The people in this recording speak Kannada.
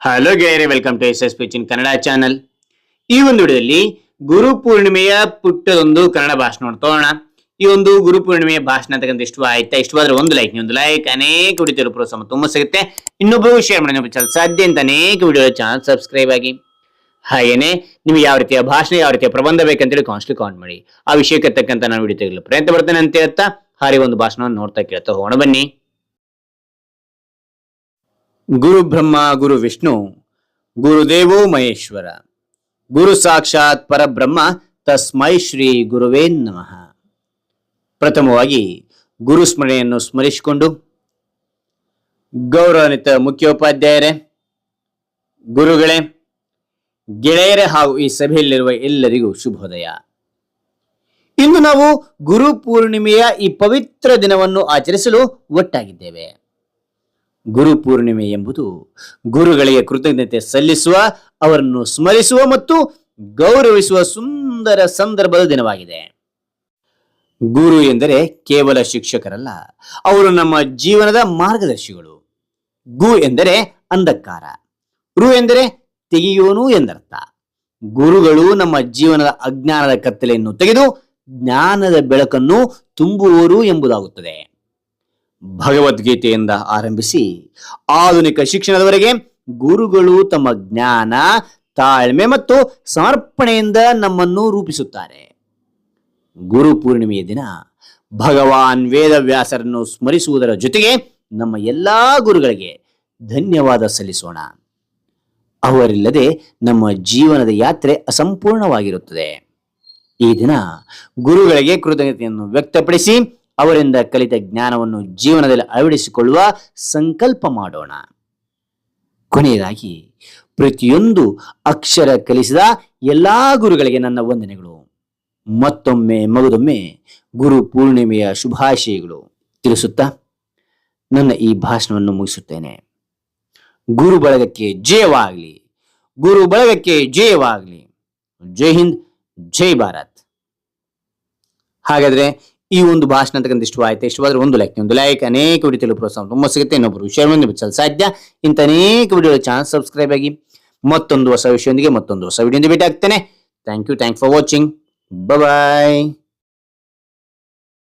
ಹಲೋ ಗೆಳೆಯರೆ ವೆಲ್ಕಮ್ ಟು ಎಸ್ ಎಸ್ ಪಿಚಿನ್ ಕನ್ನಡ ಚಾನಲ್ ಈ ಒಂದು ವಿಡಿಯೋದಲ್ಲಿ ಗುರು ಪೂರ್ಣಿಮೆಯ ಪುಟ್ಟದೊಂದು ಕನ್ನಡ ಭಾಷಣ ನೋಡ್ತೋಣ ಈ ಒಂದು ಗುರು ಪೂರ್ಣಿಮೆಯ ಭಾಷಣ ಅಂತಕ್ಕಂಥ ಇಷ್ಟ ಆಯ್ತಾ? ಇಷ್ಟವಾದ್ರೆ ಒಂದು ಲೈಕ್ ಒಂದು ಲೈಕ್ ಅನೇಕ ವಿಡಿಯೋ ಪ್ರೋತ್ಸಾಹ ತುಂಬ ಸಿಗುತ್ತೆ. ಇನ್ನೊಬ್ಬರು ಶೇರ್ ಮಾಡಿ ಚಾನಲ್ ಸಾಧ್ಯ ಅಂತ ಅನೇಕ ವಿಡಿಯೋ ಚಾನಲ್ ಸಬ್ಸ್ಕ್ರೈಬ್ ಆಗಿ. ಹಾಗೇನೆ ನಿಮ್ಗೆ ಯಾವ ರೀತಿಯ ಭಾಷಣ, ಯಾವ ರೀತಿಯ ಪ್ರಬಂಧ ಬೇಕಂತೇಳಿ ಕಾನ್ಸ್ಟ್ಲಿ ಕಾಮೆಂಟ್ ಮಾಡಿ. ಆ ವಿಷಯಕ್ಕೆ ತಕ್ಕಂತ ನಾನು ವಿಡಿಯೋ ತೆಗೆಯಲು ಪ್ರಯತ್ನ ಬರ್ತೇನೆ ಅಂತ ಹೇಳ್ತಾ ಹಾರಿ ಒಂದು ಭಾಷಣವನ್ನು ನೋಡ್ತಾ ಕೇಳ್ತಾ ಹೋಗೋಣ ಬನ್ನಿ. ಗುರು ಬ್ರಹ್ಮ, ಗುರು ವಿಷ್ಣು ಗುರುದೇವೋ ಮಹೇಶ್ವರ. ಗುರು ಸಾಕ್ಷಾತ್ ಪರಬ್ರಹ್ಮ, ತಸ್ಮೈ ಶ್ರೀ ಗುರುವೇ ನಮಃ. ಪ್ರಥಮವಾಗಿ ಗುರು ಸ್ಮರಣೆಯನ್ನು ಸ್ಮರಿಸಿಕೊಂಡು ಗೌರವಾನ್ವಿತ ಮುಖ್ಯೋಪಾಧ್ಯಾಯರೇ, ಗುರುಗಳೇ, ಗೆಳೆಯರೇ ಹಾಗೂ ಈ ಸಭೆಯಲ್ಲಿರುವ ಎಲ್ಲರಿಗೂ ಶುಭೋದಯ. ಇಂದು ನಾವು ಗುರು ಪೂರ್ಣಿಮೆಯ ಈ ಪವಿತ್ರ ದಿನವನ್ನು ಆಚರಿಸಲು ಒಟ್ಟಾಗಿದ್ದೇವೆ. ಗುರು ಪೂರ್ಣಿಮೆ ಎಂಬುದು ಗುರುಗಳಿಗೆ ಕೃತಜ್ಞತೆ ಸಲ್ಲಿಸುವ, ಅವರನ್ನು ಸ್ಮರಿಸುವ ಮತ್ತು ಗೌರವಿಸುವ ಸುಂದರ ಸಂದರ್ಭದ ದಿನವಾಗಿದೆ. ಗುರು ಎಂದರೆ ಕೇವಲ ಶಿಕ್ಷಕರಲ್ಲ, ಅವರು ನಮ್ಮ ಜೀವನದ ಮಾರ್ಗದರ್ಶಿಗಳು. ಗು ಎಂದರೆ ಅಂಧಕಾರ, ರು ಎಂದರೆ ತೆಗೆಯೋನು ಎಂದರ್ಥ. ಗುರುಗಳು ನಮ್ಮ ಜೀವನದ ಅಜ್ಞಾನದ ಕತ್ತಲೆಯನ್ನು ತೆಗೆದು ಜ್ಞಾನದ ಬೆಳಕನ್ನು ತುಂಬುವರು ಎಂಬುದಾಗುತ್ತದೆ. ಭಗವದ್ಗೀತೆಯಿಂದ ಆರಂಭಿಸಿ ಆಧುನಿಕ ಶಿಕ್ಷಣದವರೆಗೆ ಗುರುಗಳು ತಮ್ಮ ಜ್ಞಾನ, ತಾಳ್ಮೆ ಮತ್ತು ಸಮರ್ಪಣೆಯಿಂದ ನಮ್ಮನ್ನು ರೂಪಿಸುತ್ತಾರೆ. ಗುರು ಪೂರ್ಣಿಮೆಯ ದಿನ ಭಗವಾನ್ ವೇದವ್ಯಾಸರನ್ನು ಸ್ಮರಿಸುವುದರ ಜೊತೆಗೆ ನಮ್ಮ ಎಲ್ಲಾ ಗುರುಗಳಿಗೆ ಧನ್ಯವಾದ ಸಲ್ಲಿಸೋಣ. ಅವರಿಲ್ಲದೆ ನಮ್ಮ ಜೀವನದ ಯಾತ್ರೆ ಅಸಂಪೂರ್ಣವಾಗಿರುತ್ತದೆ. ಈ ದಿನ ಗುರುಗಳಿಗೆ ಕೃತಜ್ಞತೆಯನ್ನು ವ್ಯಕ್ತಪಡಿಸಿ ಅವರಿಂದ ಕಲಿತ ಜ್ಞಾನವನ್ನು ಜೀವನದಲ್ಲಿ ಅಳವಡಿಸಿಕೊಳ್ಳುವ ಸಂಕಲ್ಪ ಮಾಡೋಣ. ಕೊನೆಯದಾಗಿ, ಪ್ರತಿಯೊಂದು ಅಕ್ಷರ ಕಲಿಸಿದ ಎಲ್ಲಾ ಗುರುಗಳಿಗೆ ನನ್ನ ವಂದನೆಗಳು. ಮತ್ತೊಮ್ಮೆ ಮಗದೊಮ್ಮೆ ಗುರು ಪೂರ್ಣಿಮೆಯ ಶುಭಾಶಯಗಳು ತಿಳಿಸುತ್ತಾ ನನ್ನ ಈ ಭಾಷಣವನ್ನು ಮುಗಿಸುತ್ತೇನೆ. ಗುರು ಬಳಗಕ್ಕೆ ಜಯವಾಗಲಿ. ಗುರು ಬಳಗಕ್ಕೆ ಜಯವಾಗಲಿ. ಜೈ ಹಿಂದ್, ಜೈ ಭಾರತ್. ಹಾಗಾದ್ರೆ ಈ ಒಂದು ಭಾಷಣ ಅಂತಕ್ಕಂಥ ಇಷ್ಟವಾಯಿತು ಇಷ್ಟವಾದ್ರೆ ಒಂದು ಲೈಕ್ ಒಂದು ಲೈಕ್ ಅನೇಕ ವಿಡಿಯೋ ತಿಳಿದು ಪ್ರೋತ್ಸಾಹ ತುಂಬ ಸಿಗುತ್ತೆ. ಇನ್ನೊಬ್ಬರು ವಿಷಯವನ್ನು ಬಿಚ್ಚಲು ಸಾಧ್ಯ. ಇಂಥ ಅನೇಕ ವಿಡಿಯೋ ಚಾನಲ್ ಸಬ್ಸ್ಕ್ರೈಬ್ ಆಗಿ ಮತ್ತೊಂದು ಹೊಸ ವಿಷಯದೊಂದಿಗೆ ಮತ್ತೊಂದು ಹೊಸ ವಿಡಿಯೋದಿಂದ ಭೇಟಿ ಆಗ್ತೇನೆ thank you thank for watching bye